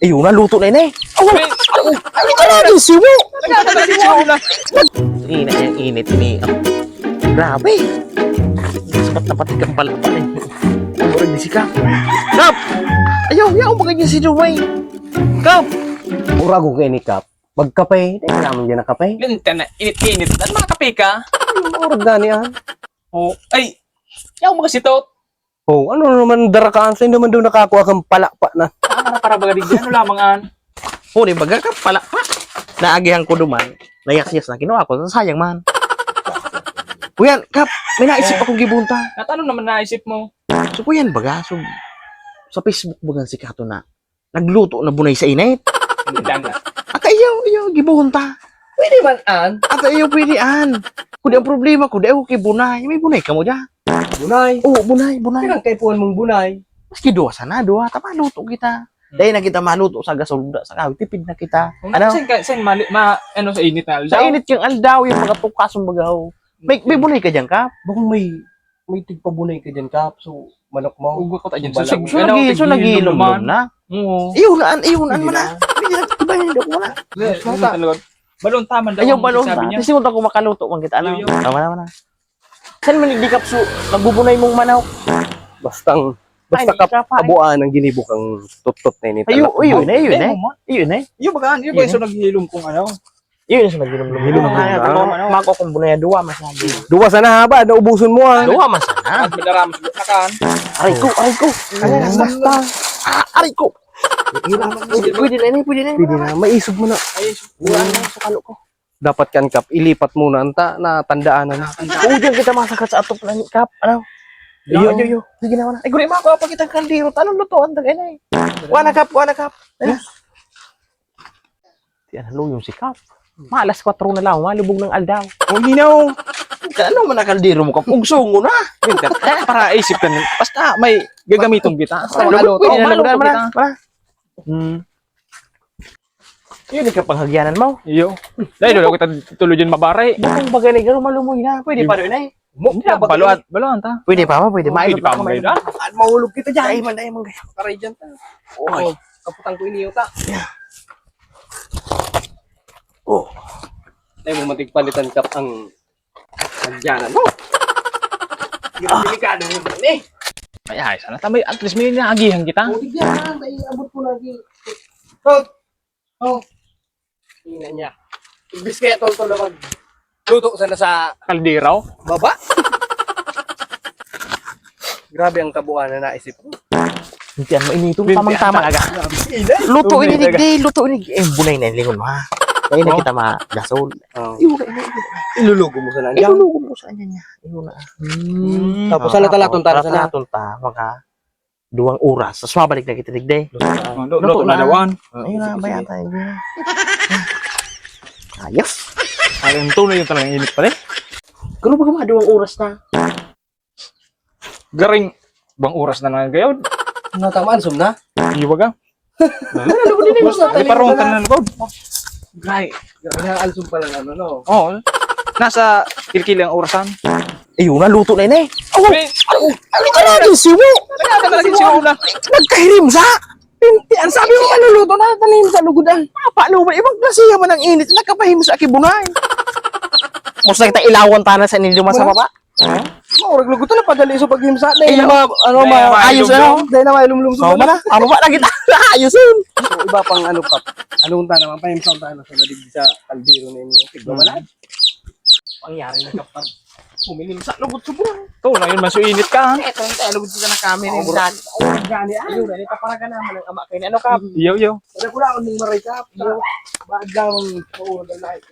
Ayun na, luto na yun eh. Awan, ano ka lagi, siwo? Init yung init ni. Oh. Grabe. Sapat na pati kang pala pa eh. Murag di si Kap. Kap! Ayaw, ayaw mo ganyan si Jumay. Kap! Mura ko kayo ni Kap. Magkapay. Dahil naman dyan na kapay. Linta na, init-init. Ano mga kape ka? Murag gani ah. Oh, ay, yaw mo kasi to. Oh, ano naman darakaan sa naman daw nakakuha kang palakpa na. Para para baga di ano lamang an. Oh, di baga ka palakpa. Naagihan ko duman. Nayakyas na kinuha ko. Sayang man. Kuyan, Kap, may naisip akong gibunta. At ano naman naisip mo? So, kuyan baga, so, sa Facebook baga si Kato na, nagluto na bunay sa init. Na. At ayaw, ayaw, gibunta. Pwede man an. At ayaw, pwede an. Kung di ang problema, kung di ako kay bunay, may bunay ka mo dyan. Bunay. Oo, bunay, bunay. Kailang kaipuan mong bunay. Maski duwa sana, duwa, tama, luto kita. Dahil na kita maluto sa gasolda, sa kawit, tipid na kita. Ano? Saan ka, saan mali, ma, ano sa init na aldaw? Sa init yung aldaw, yung mga tukasong bagaw. May, may bunay ka dyan, Kap? Bakong may may tigpabunay ka dyan, Kap. So, manok mo. Ugo ko tayo dyan. Balang. So, lagi, so nag-iilom na. Oo. Iyunan, iyunan mo na. Na, iba yun, hindi ko na. Balon. Taman daw. Ayaw balon sabi ta. niya. Kasi ako makaluto, kung kita ano. Tama naman na. Saan man hindi kapso, nagbubunay mong manok. Bastang, basta Ay, kap, hindi ka pa. kabuan ang ginibok ang tutot na ini. Ayo, ayun eh, ayun Eh, eh. mo, Ayun eh. Iyo bagaan, iyo ba yung so naghihilom kung ano? Ayun yung naginom-lum. Hilom Hilom na. na. Mako kung bunay duwa masabi. Duwa sana haba, naubuson mo ah. Duwa masana. At madaram sa nakaan. Aray ko, aray ko. Ano na, basta. Ah, aray ko. Pwede na ini, pwede na ini. Pwede na, maisog mo na. Ay, Buwan na sa kalo ko. Dapat kan, Kap, ilipat muna. Anta, na tandaan na. Dyan kita masakat sa atop na kap. Ano? Iyo, iyo, iyo. Sige na, wala. Ay, guli mo ako pa kitang kandiro. Tanong lutuan, tagay na eh. Wala kap, wala kap. Ano? Di ano yung si kap. Malas 4 na lang, malubog ng aldaw. oh, ginaw. Ano man nakaldiro mo kap? Ugsungo na. Para isip ka nun. Basta may gagamitong kita. Malubog, na malubog mo na. kita. Hmm. Yun yung kapanghagyanan mo. Iyo. Dahil wala kita tuloy dyan mabare. Bukong bagay na gano'n, malumoy na. Pwede pa rin eh. Baluan, baluan ta. Pwede pa ba? Pwede. Pwede pa mo kayo. gaya. At mahulog kita dyan. Ay, man, ay, man, gaya. Karay dyan ta. Oy. Kaputang ko iniyo ta. Oh. Ay mo matigpalitan, Kap, ang nagyanan mo. Yung delikado mo dyan eh. Ay, ay, sana tamay. At least may naagihan kita. O, tigyan na. Ay, abot ko lagi. Oh. Oh. Tingnan niya. Ibis kaya tol tol na mag luto sana sa Kaldiraw. baba. Grabe ang kabuuan na naisip ko. Hindi ano, initong Binti, tamang-tama aga. Inay. Luto ini talaga. di, luto ini. Eh, bunay na lingon mo ha. Kaya na Oh. kita ma-gasol. Oh. Iyon na, iyon Ilulugo mo sana na. niya. Ilulugo mo sa kanya niya. Iyon na. Hmm. Tapos sana talaton tara sana. Talaton ta, maka duwang oras. Tapos mabalik na kita digday. Oh, lu- Luto na dawan. Ayun na, bayan tayo. Ayos. Ay, yung tunay yung talagang init pa rin. Kano ba mga duwang oras na? Garing. Bang oras na lang gayod. Natamaan sum na. Iwaga. Basta Ay, parang ka na loob. Gray. Naalsum pa lang ano no. Oo. Nasa kilkili ang orasan. Ayun na, luto na yun eh. Oh, ano ka lagi, siwo? Nagkaka talaga si Una. Nagkahirim sa! Pinti, ang sabi mo maluluto na, tanim sa lugudan. Ah, paano ba? Ibang klasiya man ang init, nagkapahim sa akibunay. Musta kita ilawan tanan sa ninyo sa baba? Maurag lugo to na padali sa paghimsa. Dahil Ayaw. na ma, ano na ma- Ayos ano? dahil na mailumlum So, na? Ano ba na kita? Ayos. So, iba pang ano kap. Anong ta naman, pahimsa ta na sa nadig sa kaldero na inyo. Tigba malad. Pangyari na kapag humilim sa lugod sa buwan. To, na yun, masuinit ka. ha? Eto, yung tayo lugod sa na kami ni Dad. Oh, gani. Ayun, na kaparaga naman ang ama kayo. Ano ka? Iyo, iyo. Wala ko na akong maray kap. Baad lang ang ng lahat.